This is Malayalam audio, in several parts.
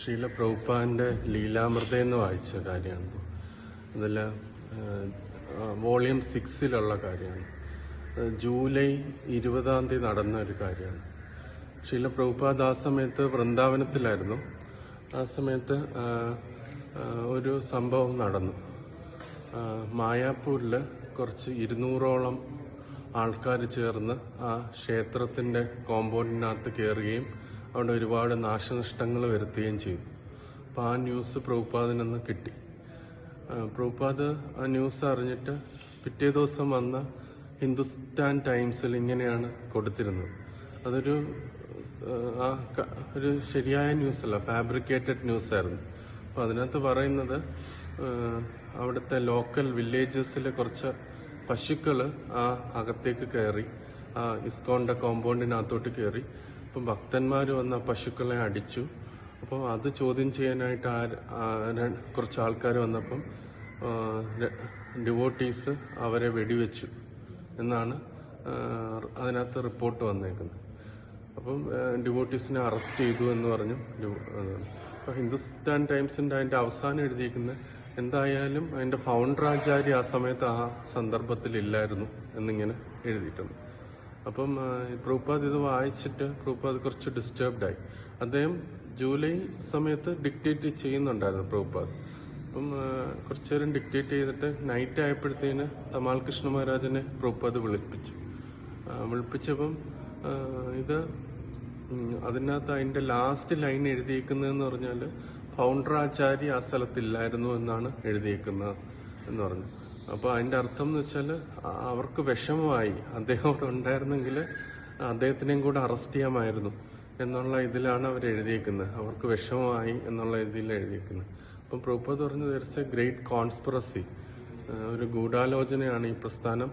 ഷീല പ്രഭുപ്പാന്റെ ലീലാമൃത എന്ന് വായിച്ച കാര്യമാണ്. അതിൽ വോളിയം സിക്സിലുള്ള കാര്യമാണ്. ജൂലൈ ഇരുപതാം തീയതി നടന്ന ഒരു കാര്യമാണ്. ശ്രീല പ്രഭുപാദ് ആ സമയത്ത് വൃന്ദാവനത്തിലായിരുന്നു. ആ സമയത്ത് ഒരു സംഭവം നടന്നു. മായാപ്പൂരിൽ കുറച്ച് ഇരുന്നൂറോളം ആൾക്കാർ ചേർന്ന് ആ ക്ഷേത്രത്തിന്റെ കോമ്പൗണ്ടിനകത്ത് കയറുകയും അവിടെ ഒരുപാട് നാശനഷ്ടങ്ങൾ വരുത്തുകയും ചെയ്തു. അപ്പം ആ ന്യൂസ് പ്രഭുപാദിനൊന്ന് കിട്ടി. പ്രഭുപാദ് ആ ന്യൂസ് അറിഞ്ഞിട്ട് പിറ്റേ ദിവസം വന്ന ഹിന്ദുസ്ഥാൻ ടൈംസിൽ ഇങ്ങനെയാണ് കൊടുത്തിരുന്നത്. അതൊരു ആ, ഒരു ശരിയായ ന്യൂസ് അല്ല ഫാബ്രിക്കേറ്റഡ് ന്യൂസ് ആയിരുന്നു. അപ്പം അതിനകത്ത് പറയുന്നത് അവിടുത്തെ ലോക്കൽ വില്ലേജസിലെ കുറച്ച് പശുക്കൾ ആ അകത്തേക്ക് കയറി ആ ഇസ്കോണിന്റെ കോമ്പൗണ്ടിനകത്തോട്ട് കയറി അപ്പം ഭക്തന്മാർ വന്ന പശുക്കളെ അടിച്ചു. അപ്പോൾ അത് ചോദ്യം ചെയ്യാനായിട്ട് ആ കുറച്ച് ആൾക്കാർ വന്നപ്പം ഡിവോട്ടീസ് അവരെ വെടിവെച്ചു എന്നാണ് അതിനകത്ത് റിപ്പോർട്ട് വന്നേക്കുന്നത്. അപ്പം ഡിവോട്ടീസിനെ അറസ്റ്റ് ചെയ്തു എന്ന് പറഞ്ഞു. അപ്പം ഹിന്ദുസ്ഥാൻ ടൈംസിന്റെ അതിന്റെ അവസാനം എഴുതിയിരിക്കുന്നത് എന്തായാലും അതിന്റെ ഫൗണ്ടർ ആചാര്യ ആ സമയത്ത് ആ സന്ദർഭത്തിൽ ഇല്ലായിരുന്നു എന്നിങ്ങനെ എഴുതിയിട്ടുണ്ട്. അപ്പം പ്രൂപ്പാദ് ഇത് വായിച്ചിട്ട് പ്രൂപ്പാദ് കുറച്ച് ഡിസ്റ്റർബ്ഡ് ആയി. അദ്ദേഹം ജൂലൈ സമയത്ത് ഡിക്റ്റേറ്റ് ചെയ്യുന്നുണ്ടായിരുന്നു പ്രൂപ്പാദ് അപ്പം കുറച്ചു നേരം ഡിക്റ്റേറ്റ് ചെയ്തിട്ട് നൈറ്റ് ആയപ്പോഴത്തേന് തമാൽ കൃഷ്ണ മഹാരാജനെ പ്രൂപ്പാദ് വിളിപ്പിച്ചു. വിളിപ്പിച്ചപ്പം ഇത് അതിനകത്ത് അതിന്റെ ലാസ്റ്റ് ലൈൻ എഴുതിയേക്കുന്നതെന്ന് പറഞ്ഞാൽ ഫൗണ്ടർ ആചാര്യ ആ സ്ഥലത്തില്ലായിരുന്നു എന്നാണ് എഴുതിയേക്കുന്നത് എന്ന് പറഞ്ഞു. അപ്പൊ അതിന്റെ അർത്ഥം എന്ന് വെച്ചാൽ അവർക്ക് വിഷമമായി. അദ്ദേഹം അവിടെ ഉണ്ടായിരുന്നെങ്കിൽ അദ്ദേഹത്തിനെയും കൂടെ അറസ്റ്റ് ചെയ്യാമായിരുന്നു എന്നുള്ള ഇതിലാണ് അവർ എഴുതിയേക്കുന്നത്. അവർക്ക് വിഷമമായി എന്നുള്ള ഇതിൽ എഴുതിയേക്കുന്നത്. അപ്പം പ്രഭുപത് പറഞ്ഞു ദർസ് ഗ്രേറ്റ് കോൺസ്പിറസി ഒരു ഗൂഢാലോചനയാണ് ഈ പ്രസ്ഥാനം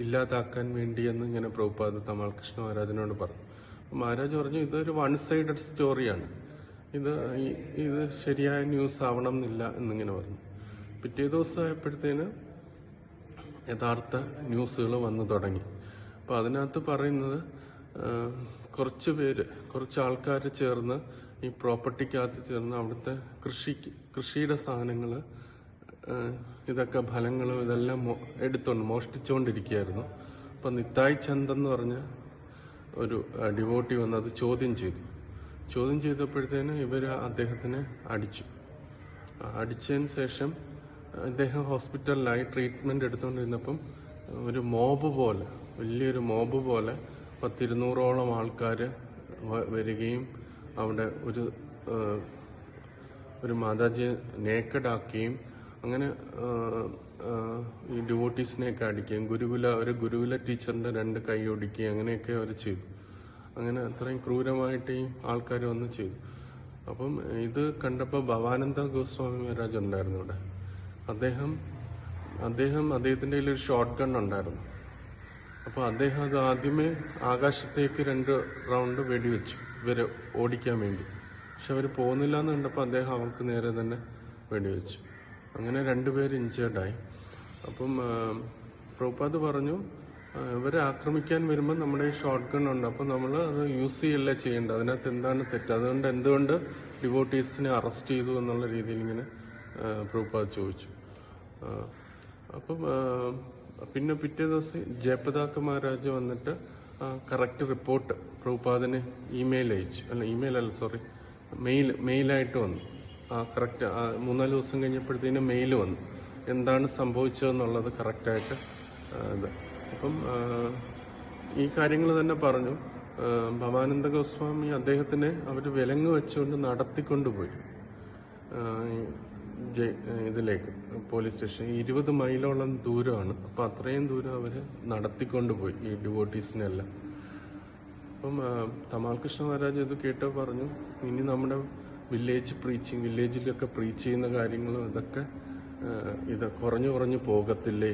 ഇല്ലാതാക്കാൻ വേണ്ടിയെന്ന് ഇങ്ങനെ പ്രഭുപാദ് തമാൽകൃഷ്ണ മഹാരാജനോട് പറഞ്ഞു. മഹാരാജ് പറഞ്ഞു ഇതൊരു വൺ സൈഡഡ് സ്റ്റോറിയാണ് ഇത് ഇത് ശരിയായ ന്യൂസ് ആവണം എന്നില്ല എന്നിങ്ങനെ പറഞ്ഞു. പിറ്റേ ദിവസം ആയപ്പോഴത്തേന് യഥാർത്ഥ ന്യൂസുകൾ വന്നു തുടങ്ങി. അപ്പം അതിനകത്ത് പറയുന്നത് കുറച്ച് പേര് കുറച്ച് ആൾക്കാർ ചേർന്ന് ഈ പ്രോപ്പർട്ടിക്കകത്ത് ചേർന്ന് അവിടുത്തെ കൃഷിക്ക് കൃഷിയുടെ സാധനങ്ങൾ ഇതൊക്കെ ഫലങ്ങളും ഇതെല്ലാം എടുത്തോണ്ട് മോഷ്ടിച്ചുകൊണ്ടിരിക്കുകയായിരുന്നു അപ്പം നിത്തായ് ചന്ദ് എന്ന് പറഞ്ഞ ഒരു ഡിവോട്ടി വന്ന് അത് ചോദ്യം ചെയ്തു. ചോദ്യം ചെയ്തപ്പോഴത്തേന് ഇവർ അദ്ദേഹത്തിനെ അടിച്ചു. അടിച്ചതിന് ശേഷം അദ്ദേഹം ഹോസ്പിറ്റലിലായി ട്രീറ്റ്മെന്റ് എടുത്തുകൊണ്ടിരുന്നപ്പം ഒരു മോബ് പോലെ വലിയൊരു മോബ് പോലെ പത്തിരുന്നൂറോളം ആൾക്കാർ വരികയും അവിടെ ഒരു ഒരു മാതാജിയെ നേക്കഡാക്കുകയും അങ്ങനെ ഈ ഡിവോട്ടീസിനെയൊക്കെ അടിക്കുകയും ഗുരുകുല ഒരു ഗുരുകുല ടീച്ചറിന്റെ രണ്ട് കൈ ഒടിക്കുകയും അങ്ങനെയൊക്കെ അവർ ചെയ്തു. അങ്ങനെ അത്രയും ക്രൂരമായിട്ട് ഈ ആൾക്കാർ വന്ന് ചെയ്തു. അപ്പം ഇത് കണ്ടപ്പോൾ ഭവാനന്ദ ഗോസ്വാമി മഹാരാജ് ഉണ്ടായിരുന്നു ഇവിടെ അദ്ദേഹം അദ്ദേഹം അദ്ദേഹത്തിന്റെ കയ്യിൽ ഒരു ഷോർട്ട് ഗൺ ഉണ്ടായിരുന്നു. അപ്പോൾ അദ്ദേഹം അത് ആദ്യമേ ആകാശത്തേക്ക് രണ്ട് റൗണ്ട് വെടിവെച്ചു. ഇവരെ ഓടിക്കാൻ വേണ്ടി. പക്ഷെ അവർ പോകുന്നില്ല എന്ന് കണ്ടപ്പോൾ അദ്ദേഹം അവർക്ക് നേരെ തന്നെ വെടിവെച്ചു. അങ്ങനെ രണ്ടുപേർ ഇഞ്ചേർഡായി അപ്പം പ്രഭുപാദ് പറഞ്ഞു ഇവരെ ആക്രമിക്കാൻ വരുമ്പോൾ നമ്മുടെ ഈ ഷോർട്ട് ഗൺ ഉണ്ട്. അപ്പം നമ്മൾ അത് യൂസ് ചെയ്യല്ലേ ചെയ്യേണ്ടത്? അതിനകത്ത് എന്താണ് തെറ്റ്? അതുകൊണ്ട് എന്തുകൊണ്ട് ഡിവോട്ടീസിനെ അറസ്റ്റ് ചെയ്തു എന്നുള്ള രീതിയിൽ ഇങ്ങനെ പ്രഭുപാദ് ചോദിച്ചു. അപ്പം പിന്നെ പിറ്റേ ദിവസം ജയപ്രതാക്ക മഹാരാജ് വന്നിട്ട് കറക്റ്റ് റിപ്പോർട്ട് പ്രഭുപാദന് ഇമെയിൽ അയച്ചു. അല്ല ഇമെയിൽ അല്ല സോറി മെയിൽ മെയിലായിട്ട് വന്നു. ആ കറക്റ്റ് മൂന്നാൽ ദിവസം കഴിഞ്ഞപ്പോഴത്തേനും മെയിൽ വന്നു. എന്താണ് സംഭവിച്ചതെന്നുള്ളത് കറക്റ്റായിട്ട് ഇത്. അപ്പം ഈ കാര്യങ്ങൾ തന്നെ പറഞ്ഞു. ഭവാനന്ദ ഗോസ്വാമി അദ്ദേഹത്തിനെ അവർ വിലങ്ങ് വെച്ചുകൊണ്ട് നടത്തിക്കൊണ്ടുപോയി. ഇതിലേക്ക് പോലീസ് സ്റ്റേഷൻ. ഇരുപത് മൈലോളം ദൂരമാണ്. അപ്പൊ അത്രയും ദൂരം അവർ നടത്തിക്കൊണ്ടുപോയി ഈ ഡിവോട്ടീസിനെല്ലാം അപ്പം തമാൽകൃഷ്ണ തമാൽ കൃഷ്ണ മഹാരാജ് ഇത് കേട്ടോ പറഞ്ഞു ഇനി നമ്മുടെ വില്ലേജ് പ്രീച്ചിങ് വില്ലേജിലൊക്കെ പ്രീച്ച് ചെയ്യുന്ന കാര്യങ്ങളും ഇതൊക്കെ ഇത് കുറഞ്ഞു കുറഞ്ഞു പോകത്തില്ലേ?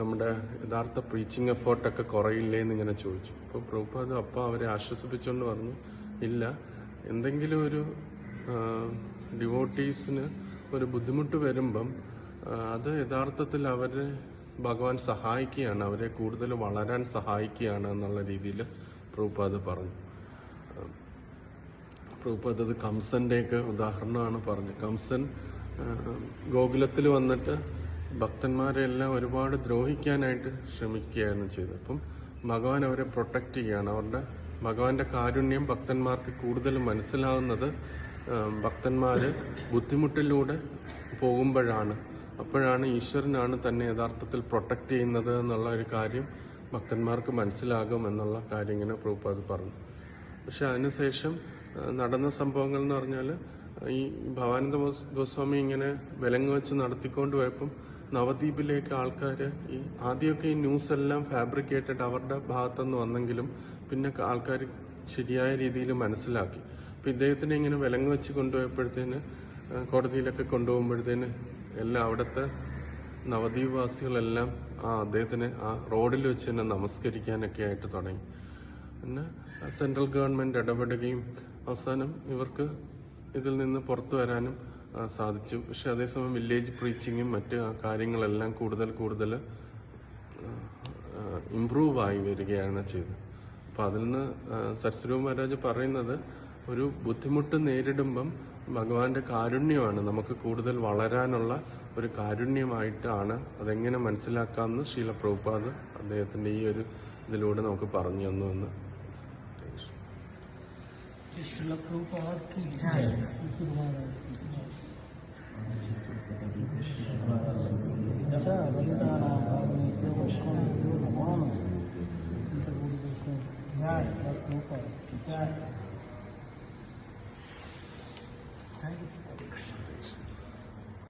നമ്മുടെ യഥാർത്ഥ പ്രീച്ചിങ് എഫേർട്ടൊക്കെ കുറയില്ലേ? എന്ന് ഇങ്ങനെ ചോദിച്ചു. അപ്പോൾ പ്രഭുപാദ് അപ്പം അവരെ ആശ്വസിപ്പിച്ചുകൊണ്ട് പറഞ്ഞു ഇല്ല എന്തെങ്കിലും ഒരു ഡിവോട്ടീസിന് ഒരു ബുദ്ധിമുട്ട് വരുമ്പം അത് യഥാർത്ഥത്തിൽ അവരെ ഭഗവാൻ സഹായിക്കുകയാണ് അവരെ കൂടുതൽ വളരാൻ സഹായിക്കുകയാണ് എന്നുള്ള രീതിയിൽ പ്രൂപ്പാദ് പറഞ്ഞു. പ്രൂപ്പാദ് അത് കംസന്റെയൊക്കെ ഉദാഹരണമാണ് പറഞ്ഞത്. കംസൻ ഗോകുലത്തിൽ വന്നിട്ട് ഭക്തന്മാരെ എല്ലാം ഒരുപാട് ദ്രോഹിക്കാനായിട്ട് ശ്രമിക്കുകയാണ് ചെയ്തത്. അപ്പം ഭഗവാൻ അവരെ പ്രൊട്ടക്റ്റ് ചെയ്യുകയാണ് അവരുടെ ഭഗവാന്റെ കാരുണ്യം ഭക്തന്മാർക്ക് കൂടുതൽ മനസ്സിലാവുന്നത് ഭക്തന്മാര് ബുദ്ധിമുട്ടിലൂടെ പോകുമ്പോഴാണ്. അപ്പോഴാണ് ഈശ്വരനാണ് തന്നെ യഥാർത്ഥത്തിൽ പ്രൊട്ടക്റ്റ് ചെയ്യുന്നത് എന്നുള്ള ഒരു കാര്യം ഭക്തന്മാർക്ക് മനസ്സിലാകും എന്നുള്ള കാര്യം ഇങ്ങനെ പ്രഭുപാദ് പറഞ്ഞു. പക്ഷെ അതിനുശേഷം നടന്ന സംഭവങ്ങൾ എന്ന് പറഞ്ഞാൽ ഈ ഭവാനന്ദ ഗോസ്വാമി ഇങ്ങനെ വിലങ്ങ് വെച്ച് നടത്തിക്കൊണ്ട് പോയപ്പം നവദ്വീപിലേക്ക് ആൾക്കാർ ഈ ആദ്യമൊക്കെ ഈ ന്യൂസ് എല്ലാം ഫാബ്രിക്കേറ്റഡ് അവരുടെ ഭാഗത്തുനിന്ന് വന്നെങ്കിലും പിന്നെ ആൾക്കാർ ശരിയായ രീതിയിൽ മനസ്സിലാക്കി. അപ്പം ഇദ്ദേഹത്തിനെ ഇങ്ങനെ വിലങ്ങ് വെച്ച് കൊണ്ടുപോയപ്പോഴത്തേന് കോടതിയിലൊക്കെ കൊണ്ടുപോകുമ്പോഴത്തേന് എല്ലാം അവിടുത്തെ നവദ്വീപ് വാസികളെല്ലാം ആ അദ്ദേഹത്തിനെ ആ റോഡിൽ വെച്ച് തന്നെ നമസ്കരിക്കാനൊക്കെ ആയിട്ട് തുടങ്ങി. പിന്നെ സെൻട്രൽ ഗവൺമെന്റ് ഇടപെടുകയും അവസാനം ഇവർക്ക് ഇതിൽ നിന്ന് പുറത്തു വരാനും സാധിച്ചു. പക്ഷെ അതേസമയം വില്ലേജ് പ്രീച്ചിങ്ങും മറ്റ് കാര്യങ്ങളെല്ലാം കൂടുതൽ കൂടുതൽ ഇംപ്രൂവ് ആയി വരികയാണ് ചെയ്തത്. അപ്പൊ അതിൽ നിന്ന് സരസ്വരൂപ് മഹാരാജ് പറയുന്നത് ഒരു ബുദ്ധിമുട്ട് നേരിടുമ്പം ഭഗവാന്റെ കാരുണ്യമാണ് നമുക്ക് കൂടുതൽ വളരാനുള്ള ഒരു കാരുണ്യമായിട്ടാണ് അതെങ്ങനെ മനസ്സിലാക്കാമെന്ന് ശീല പ്രഭുപാദ് അദ്ദേഹത്തിന്റെ ഈ ഒരു ഇതിലൂടെ നമുക്ക് പറഞ്ഞു തന്നു എന്ന് ശീല പ്രഭുപാദ് Хай буде так, як що